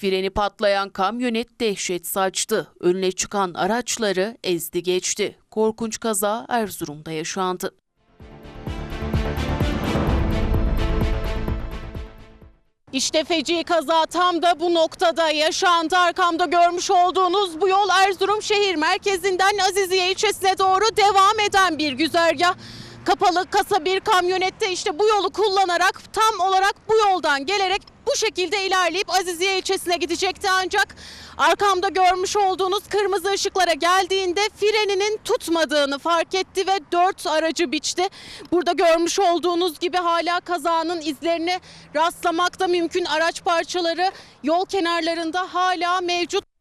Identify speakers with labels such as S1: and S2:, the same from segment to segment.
S1: Freni patlayan kamyonet dehşet saçtı. Önüne çıkan araçları ezdi geçti. Korkunç kaza Erzurum'da yaşandı.
S2: İşte feci kaza tam da bu noktada yaşandı. Arkamda görmüş olduğunuz bu yol Erzurum şehir merkezinden Aziziye ilçesine doğru devam eden bir güzergah. Kapalı kasa bir kamyonette işte bu yolu kullanarak tam olarak bu yoldan gelerek bu şekilde ilerleyip Aziziye ilçesine gidecekti ancak arkamda görmüş olduğunuz kırmızı ışıklara geldiğinde freninin tutmadığını fark etti ve dört aracı biçti. Burada görmüş olduğunuz gibi hala kazanın izlerini rastlamak da mümkün. Araç parçaları yol kenarlarında hala mevcut.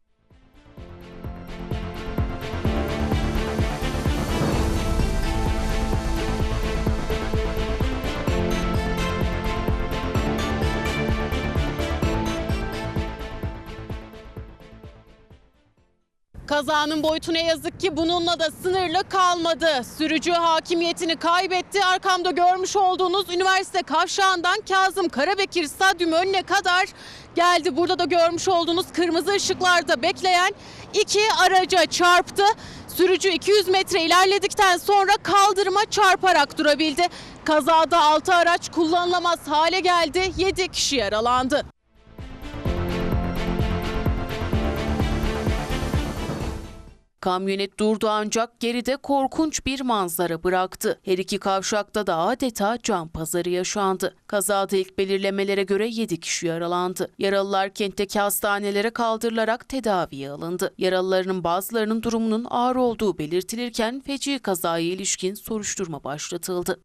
S2: Kazanın boyutu ne yazık ki bununla da sınırlı kalmadı. Sürücü hakimiyetini kaybetti. Arkamda görmüş olduğunuz üniversite kavşağından Kazım Karabekir Stadyumu önüne kadar geldi. Burada da görmüş olduğunuz kırmızı ışıklarda bekleyen iki araca çarptı. Sürücü 200 metre ilerledikten sonra kaldırıma çarparak durabildi. Kazada 6 araç kullanılamaz hale geldi. 7 kişi yaralandı.
S1: Kamyonet durdu ancak geride korkunç bir manzara bıraktı. Her iki kavşakta da adeta can pazarı yaşandı. Kazada ilk belirlemelere göre 7 kişi yaralandı. Yaralılar kentteki hastanelere kaldırılarak tedaviye alındı. Yaralıların bazılarının durumunun ağır olduğu belirtilirken feci kazaya ilişkin soruşturma başlatıldı.